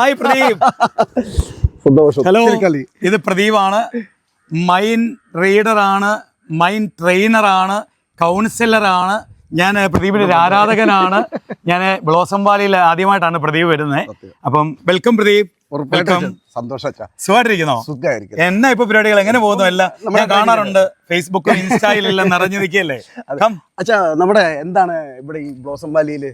Hi Pradeep. Hello ഇത് പ്രദീപാണ്. Mind reader ആണ് മൈൻ ട്രെയിനർ ട്രെയിനറാണ് കൗൺസിലറാണ്. ഞാൻ പ്രദീപിന്റെ ഒരു ആരാധകനാണ്. ഞാൻ ബ്ലോസം വാലിയിൽ ആദ്യമായിട്ടാണ് പ്രദീപ് വരുന്നത്. അപ്പം വെൽക്കം പ്രദീപ്. സുഖമായിട്ടിരിക്കുന്നോ? എന്നാ ഇപ്പൊ പരിപാടികൾ എങ്ങനെ പോകുന്നു? എല്ലാം ഞാൻ കാണാറുണ്ട്. ഫേസ്ബുക്കും ഇൻസ്റ്റയിലെല്ലാം നിറഞ്ഞു നിൽക്കല്ലേ അച്ഛാ നമ്മുടെ എന്താണ് ഇവിടെ ഈ ബ്ലോസം വാലിയിൽ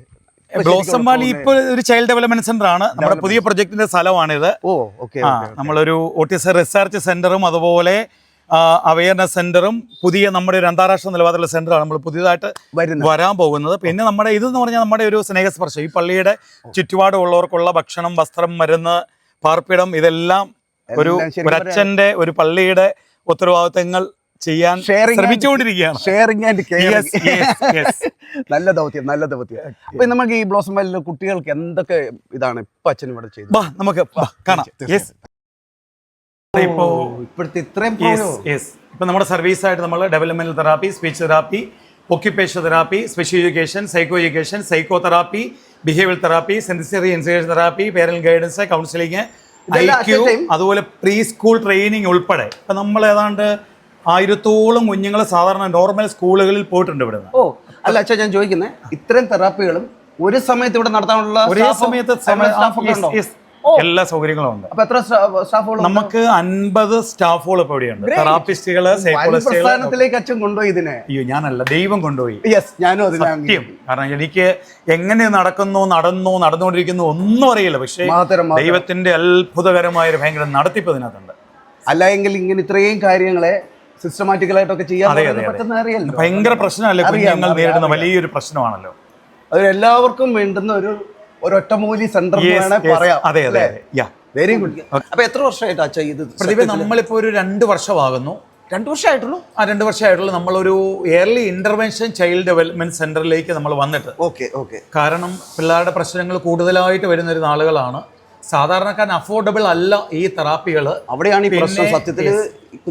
ബ്ലോസം വാലി ഇപ്പൊ ഒരു ചൈൽഡ് ഡെവലപ്മെന്റ് സെന്റർ ആണ്. നമ്മുടെ പുതിയ പ്രൊജക്ടിന്റെ സ്ഥലമാണിത്. ഓ ഓക്കെ നമ്മളൊരു ഓട്ടിസം റിസർച്ച് സെന്ററും അതുപോലെ അവയർനെസ് സെന്ററും പുതിയ നമ്മുടെ ഒരു അന്താരാഷ്ട്ര നിലവാരത്തിലുള്ള സെന്ററാണ് നമ്മൾ പുതിയതായിട്ട് വരാൻ പോകുന്നത്. പിന്നെ നമ്മുടെ ഇതെന്ന് പറഞ്ഞാൽ നമ്മുടെ ഒരു സ്നേഹസ്പർശം. ഈ പള്ളിയുടെ ചുറ്റുപാടുള്ളവർക്കുള്ള ഭക്ഷണം വസ്ത്രം മരുന്ന് പാർപ്പിടം ഇതെല്ലാം ഒരു എല്ലാം ഒരു അച്ഛന്റെ ഒരു പള്ളിയുടെ ഉത്തരവാദിത്തങ്ങൾ ചെയ്യാൻ ശ്രമിച്ചുകൊണ്ടിരിക്കുകയാണ്. Sharing and yes. നല്ല ദൗത്യം നല്ല ദൗത്യം. അപ്പൊ നമുക്ക് ഈ ബ്ലോസം വാലിലെ കുട്ടികൾക്ക് എന്തൊക്കെ ഇതാണ് ഇപ്പൊ അച്ഛൻ ഇവിടെ ചെയ്തത്? നമുക്ക് കാണാം. ഇപ്പോ ഇപ്പോഴത്തെ ഇത്രയും ഇപ്പൊ നമ്മുടെ സർവീസ് സർവീസായിട്ട് നമ്മൾ developmental therapy speech therapy occupation therapy special education psycho education psycho therapy behaviour therapy sensory integration therapy parent guidance counselling I Q അതുപോലെ പ്രീ സ്കൂൾ ട്രെയിനിങ് ഉൾപ്പെടെ. ഇപ്പം നമ്മൾ ഏതാണ്ട് ആയിരത്തോളം കുഞ്ഞുങ്ങൾ സാധാരണ നോർമൽ സ്കൂളുകളിൽ പോയിട്ടുണ്ട് ഇവിടെ ഓ അല്ല അച്ഛാ ഞാൻ ചോദിക്കുന്നത് ഇത്രയും തെറാപ്പികളും ഒരു സമയത്ത് ഇവിടെ നടത്താനുള്ള ഒരേ സമയത്ത്? എല്ലാ സൗകര്യങ്ങളും ഉണ്ട്. അപ്പൊ എത്ര സ്റ്റാഫുകൾ നമുക്ക് അൻപത് സ്റ്റാഫുകൾ ഇപ്പോൾ ഇവിടെയുണ്ട്. തെറാപ്പിസ്റ്റുകൾ സൈക്കോളജിസ്റ്റുകൾ പ്രസ്ഥാനത്തിലേക്ക് അച്ഛൻ കൊണ്ടുപോയി ഇതിനെ. അയ്യോ ഞാനല്ല ദൈവം കൊണ്ടുപോയി. യെസ് ഞാനും അത് സത്യം. കാരണം എനിക്ക് എങ്ങനെ നടക്കുന്നു നടന്നു നടന്നുകൊണ്ടിരിക്കുന്നു ഒന്നും അറിയില്ല. പക്ഷേ. ദൈവത്തിന്റെ അത്ഭുതകരമായ ഒരു ഭയങ്കര നടത്തിപ്പ് ഇതിനകത്തുണ്ട്. അല്ല എങ്കിൽ ഇങ്ങനെ ഇത്രയും കാര്യങ്ങളെ സിസ്റ്റമാറ്റിക്കലായിട്ടൊക്കെ ചെയ്യാൻ പറ്റുന്ന. അറിയാലോ ഭയങ്കര പ്രശ്നമല്ലേ? കുഞ്ഞുങ്ങൾ നേരിടുന്ന വലിയൊരു പ്രശ്നമാണല്ലോ. അത് എല്ലാവർക്കും വേണ്ടുന്ന ഒരു ഒരു ഒറ്റമൂലി സെന്റർ പറയാം. അതെ അതെ വെരി ഗുഡ് അപ്പൊ എത്ര വർഷമായിട്ട് അച്ഛ ഇത് പ്രതിഭ നമ്മളിപ്പോ ഒരു രണ്ട് വർഷമാകുന്നു. രണ്ട് വർഷമായിട്ടുള്ളൂ? ആ രണ്ട് വർഷമായിട്ടുള്ളൂ. നമ്മളൊരു എയർലി ഇന്റർവെൻഷൻ ചൈൽഡ് ഡെവലപ്മെന്റ് സെന്ററിലേക്ക് നമ്മൾ വന്നിട്ട്. ഓക്കെ ഓക്കെ കാരണം പിള്ളേരുടെ പ്രശ്നങ്ങൾ കൂടുതലായിട്ട് വരുന്ന ഒരു നാളുകളാണ്. സാധാരണക്കാരൻ അഫോർഡബിൾ അല്ല ഈ തെറാപ്പികൾ അവിടെയാണ് ഈ പ്രശ്നം സത്യത്തിൽ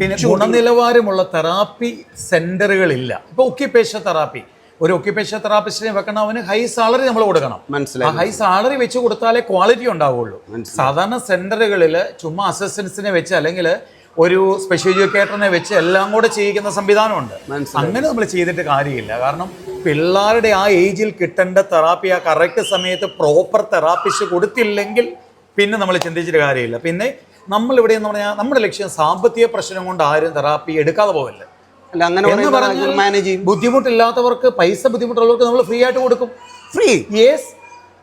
പിന്നെ ഗുണനിലവാരമുള്ള തെറാപ്പി സെന്ററുകളില്ല. ഇപ്പൊ ഒക്യുപേഷൻ തെറാപ്പി. ഒരു ഒക്യുപേഷൻ തെറാപ്പിസ്റ്റിനെ വെക്കണം അവന് ഹൈ സാലറി നമ്മൾ കൊടുക്കണം. മനസ്സിലായി ഹൈ സാലറി വെച്ച് കൊടുത്താലേ ക്വാളിറ്റി ഉണ്ടാവുള്ളൂ. സാധാരണ സെന്ററുകളിൽ ചുമ്മാ അസിസ്റ്റൻസിനെ വെച്ച് അല്ലെങ്കിൽ ഒരു സ്പെഷ്യൽ എഡ്യൂക്കേറ്ററിനെ വെച്ച് എല്ലാം കൂടെ ചെയ്യിക്കുന്ന സംവിധാനമുണ്ട്. അങ്ങനെ നമ്മൾ ചെയ്തിട്ട് കാര്യമില്ല. കാരണം പിള്ളേരുടെ ആ ഏജിൽ കിട്ടേണ്ട തെറാപ്പി ആ കറക്റ്റ് സമയത്ത് പ്രോപ്പർ തെറാപ്പിസ്റ്റ് കൊടുത്തില്ലെങ്കിൽ പിന്നെ നമ്മൾ ചിന്തിച്ചിട്ട് കാര്യമില്ല. പിന്നെ നമ്മൾ ഇവിടെ എന്ന് പറഞ്ഞാൽ നമ്മുടെ ലക്ഷ്യം സാമ്പത്തിക പ്രശ്നം കൊണ്ട് ആരും തെറാപ്പി എടുക്കാതെ പോവല്ല? അല്ല അങ്ങനെ മാനേജ് ചെയ്യും. ബുദ്ധിമുട്ടില്ലാത്തവർക്ക് പൈസ ബുദ്ധിമുട്ടുള്ളവർക്ക് നമ്മൾ ഫ്രീ ആയിട്ട് കൊടുക്കും. ഫ്രീ യെസ്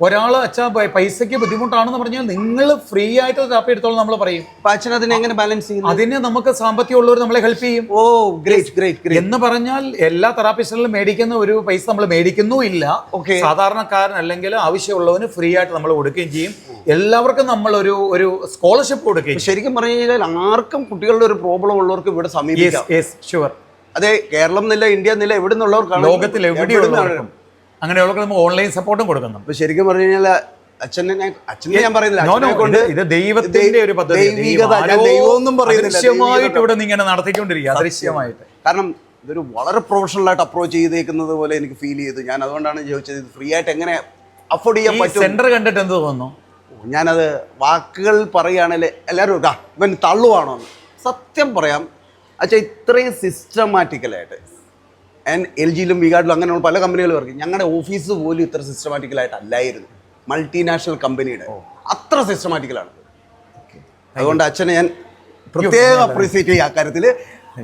ഒരാൾ അച്ഛാ പൈസക്ക് പൈസയ്ക്ക് ബുദ്ധിമുട്ടാണെന്ന് പറഞ്ഞാൽ നിങ്ങൾ ഫ്രീ ആയിട്ട് തെറാപ്പി എടുത്തോളം നമ്മൾ പറയും. അച്ഛൻ അതിനെ എങ്ങനെ ബാലൻസ് ചെയ്യും അതിന് നമുക്ക് സാമ്പത്തികമുള്ളവർ നമ്മളെ ഹെൽപ്പ് ചെയ്യും. ഓ ഗ്രേറ്റ് ഗ്രേറ്റ് ഗ്രേറ്റ് എന്ന് പറഞ്ഞാൽ എല്ലാ തെറാപ്പിസ്റ്റുകളും മേടിക്കുന്ന ഒരു പൈസ നമ്മൾ മേടിക്കുന്നു ഇല്ല ഓക്കെ സാധാരണക്കാരൻ അല്ലെങ്കിൽ ആവശ്യമുള്ളവന് ഫ്രീ ആയിട്ട് നമ്മൾ കൊടുക്കുകയും ചെയ്യും. എല്ലാവർക്കും നമ്മൾ ഒരു ഒരു സ്കോളർഷിപ്പ് കൊടുക്കുകയും ശരിക്കും പറഞ്ഞു കഴിഞ്ഞാൽ ആർക്കും കുട്ടികളുടെ ഒരു പ്രോബ്ലം ഉള്ളവർക്ക് ഇവിടെ സമീപിക്കാം. ഷുവർ അതെ കേരളം എന്നില്ല ഇന്ത്യ എന്നില്ല എവിടെ നിന്നുള്ളവർക്കാണ് ലോകത്തിൽ എവിടെയുള്ളവർക്കും അങ്ങനെയുള്ളവർക്ക് നമ്മൾ ഓൺലൈൻ സപ്പോർട്ടും കൊടുക്കുന്നുണ്ട്. ശരിക്കും പറഞ്ഞു കഴിഞ്ഞാൽ അച്ഛനെ ഞാൻ അച്ഛനെ ഞാൻ പറയുന്നില്ല ഇത് ദൈവത്തിന്റെ ഒരു പദ്ധതി. ദൈവമൊന്നും പറയുന്നില്ല, ഇവിടെ ഇങ്ങനെ നടത്തിക്കൊണ്ടിരിക്കുക അദൃശ്യമായിട്ട്. കാരണം ഇതൊരു വളരെ പ്രൊഫഷണൽ ആയിട്ട് അപ്രോച്ച് ചെയ്തേക്കുന്നത് പോലെ എനിക്ക് ഫീൽ ചെയ്തു. ഞാൻ അതുകൊണ്ടാണ് ചോദിച്ചത് ഇത് ഫ്രീ ആയിട്ട് എങ്ങനെ അഫോർഡ് ചെയ്യാൻ പറ്റും? സെന്റർ കണ്ടിട്ട് എന്ത് തോന്നുന്നു? ഞാനത് വാക്കുകൾ പറയുകയാണെങ്കിൽ എല്ലാവരും ഇതാ ഇവൻ തള്ളുവാണോ എന്ന്." സത്യം പറയാം. അച്ഛാ ഇത്രയും സിസ്റ്റമാറ്റിക്കലായിട്ട് ഞാൻ എൽ ജിയിലും വികാഡിലും അങ്ങനെയുള്ള പല കമ്പനികളും വർക്ക് ഞങ്ങളുടെ ഓഫീസ് പോലും ഇത്ര സിസ്റ്റമാറ്റിക്കലായിട്ട് അല്ലായിരുന്നു. മൾട്ടിനാഷണൽ കമ്പനിയുടെ അത്ര സിസ്റ്റമാറ്റിക്കലാണ് അതുകൊണ്ട് അച്ഛനെ ഞാൻ പ്രത്യേകം അപ്രീസിയേറ്റ് ചെയ്യും ആ കാര്യത്തിൽ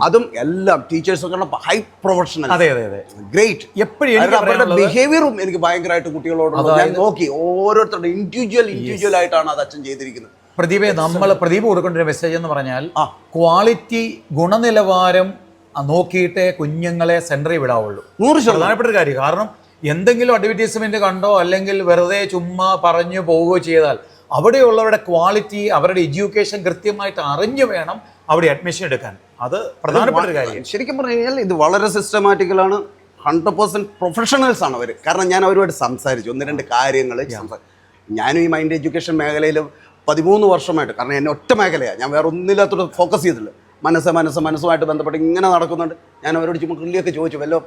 അതും എല്ലാം ടീച്ചേഴ്സ് ഹൈ പ്രൊഫഷണൽ അതെ അതെ അതെ. ഗ്രേറ്റ് എപ്പോഴും അവരുടെ ബിഹേവിയറും എനിക്ക് ഭയങ്കരമായിട്ട് കുട്ടികളോട് ഞാൻ നോക്കി. ഓരോരുത്തരുടെ ഇൻഡിവിജ്വൽ ഇൻഡിവിജ്വൽ ആയിട്ടാണ് അത് അച്ഛൻ ചെയ്തിരിക്കുന്നത്. പ്രദീപെ നമ്മൾ പ്രദീപ് കൊടുക്കേണ്ട മെസ്സേജ് എന്ന് പറഞ്ഞാൽ. ക്വാളിറ്റി ഗുണനിലവാരം നോക്കിയിട്ടേ കുഞ്ഞുങ്ങളെ സെന്ററിൽ വിടാവുള്ളൂ. നൂറ് പ്രധാനപ്പെട്ട ഒരു കാര്യം. കാരണം എന്തെങ്കിലും അഡ്വർടൈസ്മെന്റ് കണ്ടോ അല്ലെങ്കിൽ വെറുതെ ചുമ്മാ പറഞ്ഞു പോവുകയോ ചെയ്താൽ അവിടെയുള്ളവരുടെ ക്വാളിറ്റി അവരുടെ എഡ്യൂക്കേഷൻ കൃത്യമായിട്ട് അറിഞ്ഞു വേണം അവിടെ അഡ്മിഷൻ എടുക്കാൻ. അത് പ്രധാനപ്പെട്ട ഒരു കാര്യം. ശരിക്കും പറഞ്ഞു കഴിഞ്ഞാൽ ഇത് വളരെ സിസ്റ്റമാറ്റിക്കലാണ് ഹൺഡ്രഡ് പെർസെന്റ് പ്രൊഫഷണൽസ് ആണ് അവർ കാരണം ഞാൻ അവരുമായിട്ട് സംസാരിച്ചു. ഒന്ന് രണ്ട് കാര്യങ്ങൾ ഞാനും ഈ മൈൻഡ് എഡ്യൂക്കേഷൻ മേഖലയിൽ പതിമൂന്ന് വർഷമായിട്ട് കാരണം എന്നെ ഒറ്റ മേഖലയാണ് ഞാൻ വേറെ ഒന്നില്ലാത്തോട്ട് ഫോക്കസ് ചെയ്തിട്ടില്ല. മനസ്സ് മനസ്സ് മനസ്സുമായിട്ട് ബന്ധപ്പെട്ട് ഇങ്ങനെ നടക്കുന്നുണ്ട്. ഞാൻ അവരോട് ചുമ്മാ കിള്ളിയൊക്കെ ചോദിച്ചു വല്ലോ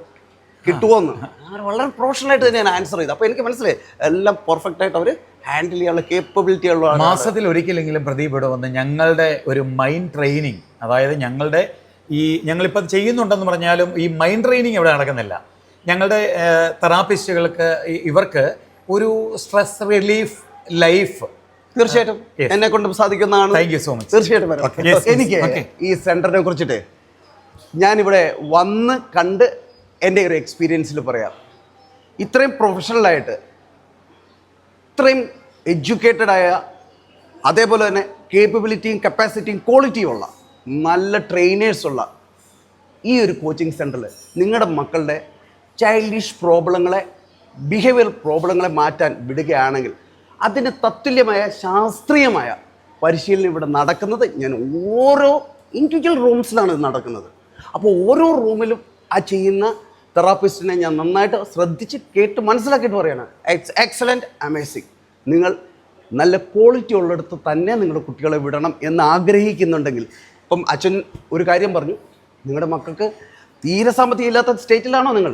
കിട്ടുമോന്ന് അവർ വളരെ പ്രൊഫഷണലായിട്ട് തന്നെ ഞാൻ ആൻസർ ചെയ്തു. അപ്പോൾ എനിക്ക് മനസ്സിലായി എല്ലാം പെർഫെക്റ്റ് ആയിട്ട് അവർ ഹാൻഡിൽ ചെയ്യാനുള്ള കേപ്പബിലിറ്റി ഉള്ള മാസത്തിൽ ഒരിക്കലെങ്കിലും പ്രദീപ് ഇവിടെ വന്ന് ഞങ്ങളുടെ ഒരു മൈൻഡ് ട്രെയിനിങ് അതായത് ഞങ്ങളുടെ ഈ ഞങ്ങളിപ്പോൾ ചെയ്യുന്നുണ്ടെന്ന് പറഞ്ഞാലും ഈ മൈൻഡ് ട്രെയിനിങ് ഇവിടെ നടക്കുന്നില്ല. ഞങ്ങളുടെ തെറാപ്പിസ്റ്റുകൾക്ക് ഇവർക്ക് ഒരു സ്ട്രെസ് റിലീഫ് ലൈഫ് തീർച്ചയായിട്ടും. എന്നെ കൊണ്ട് സാധിക്കുന്നതാണ്. താങ്ക് യു സോ മച്ച് തീർച്ചയായിട്ടും. എനിക്ക് ഈ സെന്ററിനെ കുറിച്ചിട്ട് ഞാനിവിടെ വന്ന് കണ്ട് എന്റെ ഒരു എക്സ്പീരിയൻസിൽ പറയാം. ഇത്രയും പ്രൊഫഷണലായിട്ട് ഇത്രയും എഡ്യൂക്കേറ്റഡായ അതേപോലെ തന്നെ കേപ്പബിലിറ്റിയും കപ്പാസിറ്റിയും ക്വാളിറ്റിയും ഉള്ള നല്ല ട്രെയിനേഴ്സുള്ള ഈ ഒരു കോച്ചിങ് സെന്ററിൽ നിങ്ങളുടെ മക്കളുടെ ചൈൽഡിഷ് പ്രോബ്ലങ്ങളെ ബിഹേവിയർ പ്രോബ്ലങ്ങളെ മാറ്റാൻ വിടുകയാണെങ്കിൽ അതിന് തത്തുല്യമായ ശാസ്ത്രീയമായ പരിശീലനം ഇവിടെ നടക്കുന്നത് ഞാൻ ഓരോ ഇൻഡിവിജ്വൽ റൂംസിലാണ് ഇത് നടക്കുന്നത്. അപ്പോൾ ഓരോ റൂമിലും ആ ചെയ്യുന്ന തെറാപ്പിസ്റ്റിനെ ഞാൻ നന്നായിട്ട് ശ്രദ്ധിച്ച് കേട്ട് മനസ്സിലാക്കിയിട്ട് പറയാണ് എക്സ് എക്സലന്റ് അമേസിങ് നിങ്ങൾ നല്ല ക്വാളിറ്റി ഉള്ളിടത്ത് തന്നെ നിങ്ങളുടെ കുട്ടികളെ വിടണം എന്ന് ആഗ്രഹിക്കുന്നുണ്ടെങ്കിൽ ഇപ്പം അച്ഛൻ ഒരു കാര്യം പറഞ്ഞു. നിങ്ങളുടെ മക്കൾക്ക് തീരെ സാമ്പത്തികം ഇല്ലാത്ത സ്റ്റേറ്റിലാണോ നിങ്ങൾ?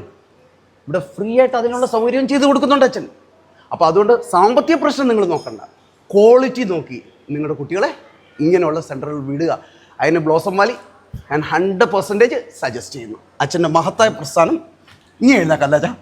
ഇവിടെ ഫ്രീ ആയിട്ട് അതിനുള്ള സൗകര്യം ചെയ്ത് കൊടുക്കുന്നുണ്ട് അച്ഛൻ. അപ്പോൾ അതുകൊണ്ട് സാമ്പത്തിക പ്രശ്നം നിങ്ങൾ നോക്കണ്ട. ക്വാളിറ്റി നോക്കി നിങ്ങളുടെ കുട്ടികളെ ഇങ്ങനെയുള്ള സെന്ററിൽ വിടുക. അതിന് ബ്ലോസം വാലി ഞാൻ ഹൺഡ്രഡ് പെർസെന്റേജ് സജസ്റ്റ് ചെയ്യുന്നു. അച്ഛന്റെ മഹത്തായ പ്രസ്ഥാനം ഇനി എഴുതാക്കല്ല അച്ഛാ?